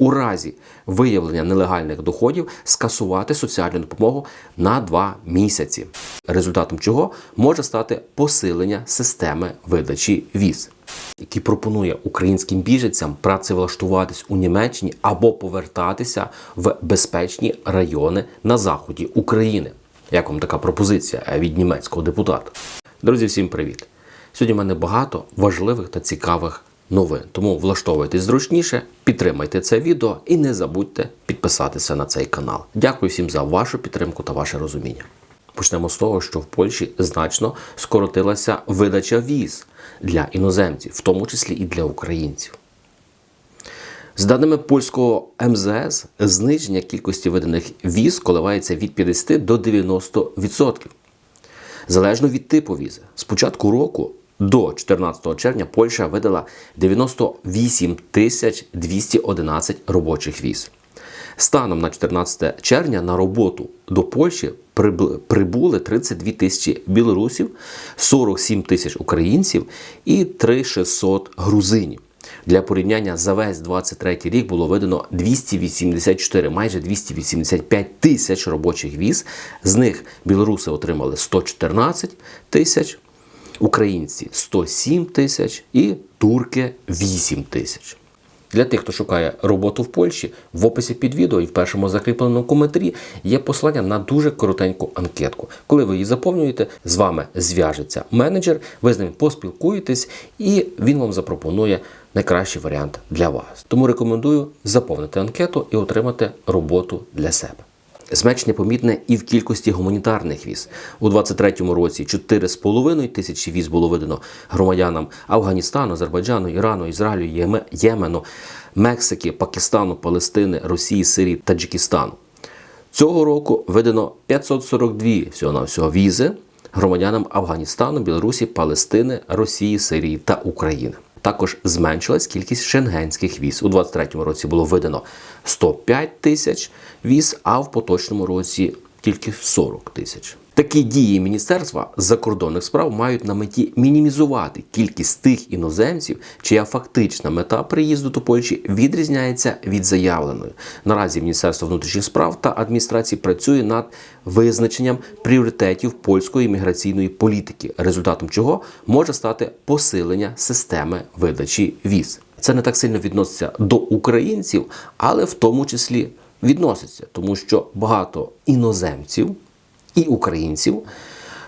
у разі виявлення нелегальних доходів скасувати соціальну допомогу на два місяці, результатом чого може стати посилення системи видачі віз, який пропонує українським біженцям працевлаштуватись у Німеччині або повертатися в безпечні райони на заході України. Як вам така пропозиція від німецького депутата? Друзі, всім привіт! Сьогодні в мене багато важливих та цікавих новин. Тому влаштовуйтесь зручніше, підтримайте це відео і не забудьте підписатися на цей канал. Дякую всім за вашу підтримку та ваше розуміння. Почнемо з того, що в Польщі значно скоротилася видача віз для іноземців, в тому числі і для українців. З даними польського МЗС, зниження кількості виданих віз коливається від 50 до 90%. Залежно від типу візи. З початку року до 14 червня Польща видала 98 тисяч 211 робочих віз. Станом на 14 червня на роботу до Польщі прибули 32 тисячі білорусів, 47 тисяч українців і 3600 грузинів. Для порівняння за весь 23 рік було видано 284, майже 285 тисяч робочих віз. З них білоруси отримали 114 тисяч, українці 107 тисяч і турки 8 тисяч. Для тих, хто шукає роботу в Польщі, в описі під відео і в першому закріпленому коментарі є посилання на дуже коротеньку анкетку. Коли ви її заповнюєте, з вами зв'яжеться менеджер, ви з ним поспілкуєтесь, і він вам запропонує найкращий варіант для вас. Тому рекомендую заповнити анкету і отримати роботу для себе. Зменшення помітне і в кількості гуманітарних віз. У 2023 році 4,5 тисячі віз було видано громадянам Афганістану, Азербайджану, Ірану, Ізраїлю, Ємену, Мексики, Пакистану, Палестини, Росії, Сирії, Таджикистану. Цього року видано 542 всього на всього візи громадянам Афганістану, Білорусі, Палестини, Росії, Сирії та України. Також зменшилась кількість шенгенських віз. У 2023 році було видано 105 тисяч віз, а в поточному році тільки 40 тисяч. Такі дії Міністерства закордонних справ мають на меті мінімізувати кількість тих іноземців, чия фактична мета приїзду до Польщі відрізняється від заявленої. Наразі Міністерство внутрішніх справ та адміністрації працює над визначенням пріоритетів польської міграційної політики, результатом чого може стати посилення системи видачі віз. Це не так сильно відноситься до українців, але в тому числі відноситься, тому що багато іноземців і українців,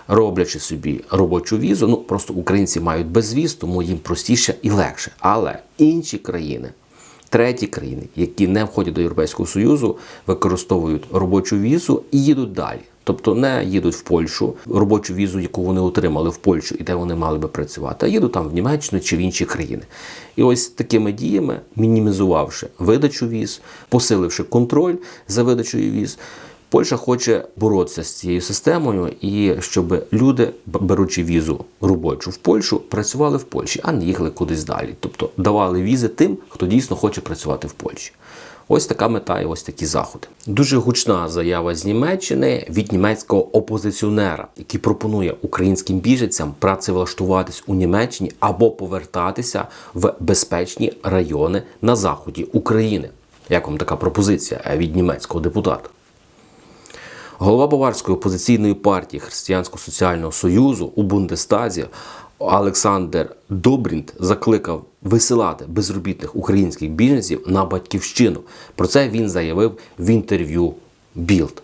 роблячи собі робочу візу, ну просто українці мають безвіз, тому їм простіше і легше. Але інші країни, треті країни, які не входять до Європейського Союзу, використовують робочу візу і їдуть далі. Тобто не їдуть в Польщу робочу візу, яку вони отримали в Польщу і де вони мали би працювати, а їдуть там в Німеччину чи в інші країни. І ось такими діями, мінімізувавши видачу віз, посиливши контроль за видачою віз. Польща хоче боротися з цією системою і щоб люди, беручи візу робочу в Польщу, працювали в Польщі, а не їхали кудись далі. Тобто давали візи тим, хто дійсно хоче працювати в Польщі. Ось така мета і ось такі заходи. Дуже гучна заява з Німеччини від німецького опозиціонера, який пропонує українським біженцям працевлаштуватись у Німеччині або повертатися в безпечні райони на заході України. Як вам така пропозиція від німецького депутата? Голова Баварської опозиційної партії Християнсько-соціального союзу у Бундестазі Олександр Добрінт закликав висилати безробітних українських біженців на батьківщину. Про це він заявив в інтерв'ю Білд.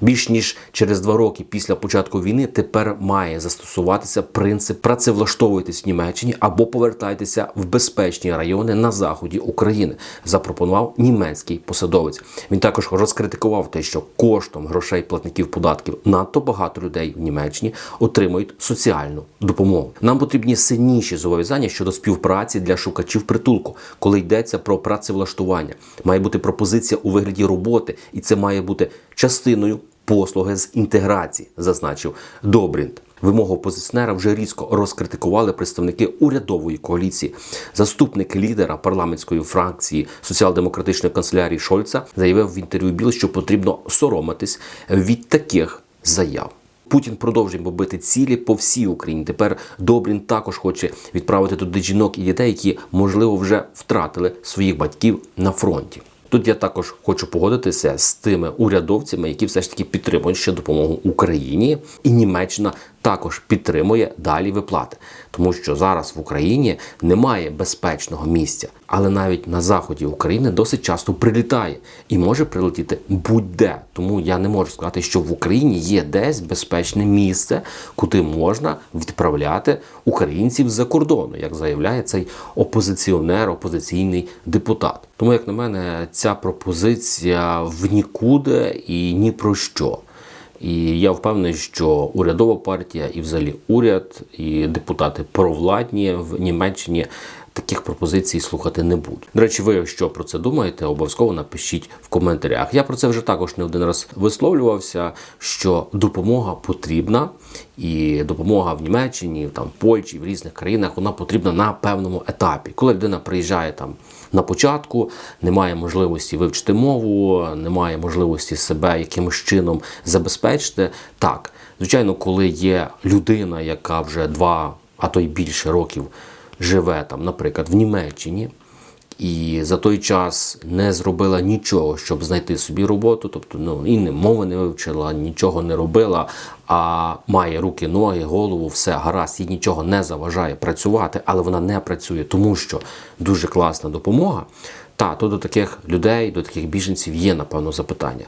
Більш ніж через два роки після початку війни тепер має застосуватися принцип працевлаштовуйтесь в Німеччині або повертайтеся в безпечні райони на заході України. Запропонував німецький посадовець. Він також розкритикував те, що коштом грошей платників податків надто багато людей в Німеччині отримують соціальну допомогу. Нам потрібні сильніші зобов'язання щодо співпраці для шукачів притулку, коли йдеться про працевлаштування. Має бути пропозиція у вигляді роботи, і це має бути частиною послуги з інтеграції, зазначив Добрінт. Вимогу опозиціонера вже різко розкритикували представники урядової коаліції. Заступник лідера парламентської фракції соціал-демократичної канцелярії Шольца заявив в інтерв'ю Біл, що потрібно соромитись від таких заяв. Путін продовжує бомбити цілі по всій Україні. Тепер Добрін також хоче відправити туди жінок і дітей, які можливо вже втратили своїх батьків на фронті. Тут я також хочу погодитися з тими урядовцями, які все ж таки підтримують ще допомогу Україні, і Німеччина також підтримує далі виплати, тому що зараз в Україні немає безпечного місця, але навіть на заході України досить часто прилітає і може прилетіти будь-де. Тому я не можу сказати, що в Україні є десь безпечне місце, куди можна відправляти українців з-за кордону, як заявляє цей опозиціонер, опозиційний депутат. Тому, як на мене, ця пропозиція в нікуди і ні про що. І я впевнений, що урядова партія і взагалі уряд і депутати провладні в Німеччині таких пропозицій слухати не будуть. До речі, ви що про це думаєте? Обов'язково напишіть в коментарях. Я про це вже також не один раз висловлювався, що допомога потрібна, і допомога в Німеччині, там в Польщі, в різних країнах вона потрібна на певному етапі. Коли людина приїжджає там на початку, немає можливості вивчити мову, немає можливості себе якимось чином забезпечити. Так, звичайно, коли є людина, яка вже два, а то й більше років живе там, наприклад, в Німеччині. І за той час не зробила нічого, щоб знайти собі роботу, тобто ну і не мови не вивчила, нічого не робила, а має руки, ноги, голову, все гаразд, їй нічого не заважає працювати, але вона не працює, тому що дуже класна допомога. Та то до таких людей, до таких біженців є напевно запитання.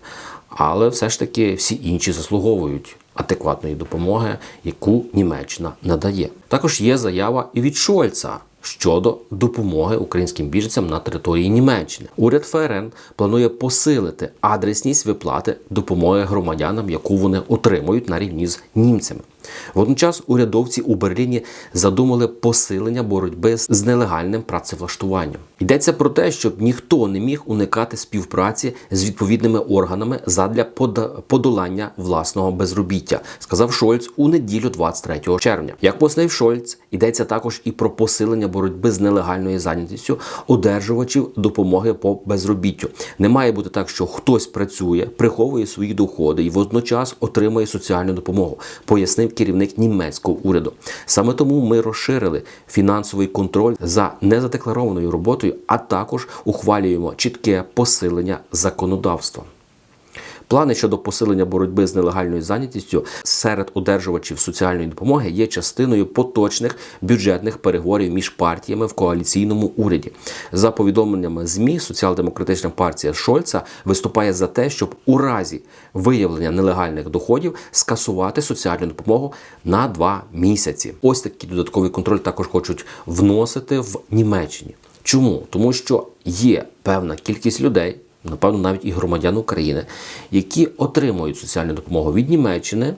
Але все ж таки всі інші заслуговують адекватної допомоги, яку Німеччина надає. Також є заява і від Шольца. Щодо допомоги українським біженцям на території Німеччини, уряд ФРН планує посилити адресність виплати допомоги громадянам, яку вони отримують на рівні з німцями. Водночас урядовці у Берліні задумали посилення боротьби з нелегальним працевлаштуванням. Йдеться про те, щоб ніхто не міг уникати співпраці з відповідними органами задля подолання власного безробіття, сказав Шольц у неділю 23 червня. Як пояснив Шольц, йдеться також і про посилення боротьби з нелегальною зайнятістю одержувачів допомоги по безробіттю. Не має бути так, що хтось працює, приховує свої доходи і водночас отримує соціальну допомогу, пояснив керівник німецького уряду. Саме тому ми розширили фінансовий контроль за незадекларованою роботою, а також ухвалюємо чітке посилення законодавства. Плани щодо посилення боротьби з нелегальною зайнятістю серед одержувачів соціальної допомоги є частиною поточних бюджетних переговорів між партіями в коаліційному уряді. За повідомленнями ЗМІ, соціал-демократична партія Шольца виступає за те, щоб у разі виявлення нелегальних доходів скасувати соціальну допомогу на два місяці. Ось такий додатковий контроль також хочуть вносити в Німеччині. Чому? Тому що є певна кількість людей напевно, навіть і громадян України, які отримують соціальну допомогу від Німеччини,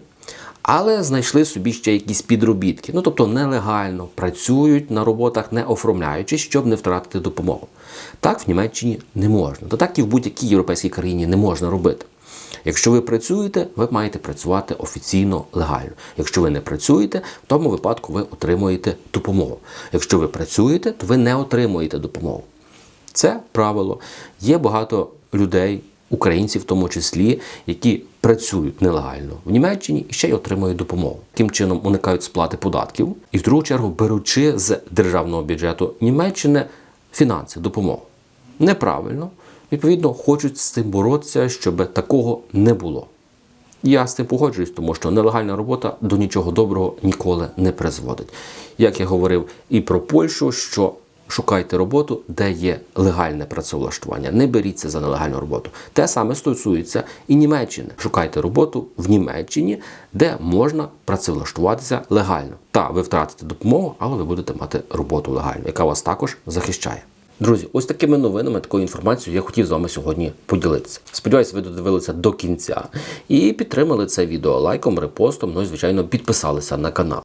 але знайшли собі ще якісь підробітки. Ну тобто нелегально працюють на роботах, не оформляючись, щоб не втратити допомогу. Так в Німеччні не можна. Та так і в будь-якій європейській країні не можна робити. Якщо ви працюєте, ви маєте працювати офіційно легально. Якщо ви не працюєте, в тому випадку ви отримуєте допомогу. Якщо ви працюєте, то ви не отримуєте допомогу. Це правило. Є багато людей, українців в тому числі, які працюють нелегально в Німеччині і ще й отримують допомогу. Таким чином уникають сплати податків і в другу чергу беручи з державного бюджету Німеччини фінанси, допомогу. Неправильно. Відповідно, хочуть з цим боротися, щоб такого не було. Я з цим погоджуюсь, тому що нелегальна робота до нічого доброго ніколи не призводить. Як я говорив і про Польщу, що шукайте роботу, де є легальне працевлаштування. Не беріться за нелегальну роботу. Те саме стосується і Німеччини. Шукайте роботу в Німеччині, де можна працевлаштуватися легально. Та ви втратите допомогу, але ви будете мати роботу легальну, яка вас також захищає. Друзі, ось такими новинами, такою інформацією я хотів з вами сьогодні поділитися. Сподіваюсь, ви додивилися до кінця і підтримали це відео лайком, репостом, ну і звичайно підписалися на канал.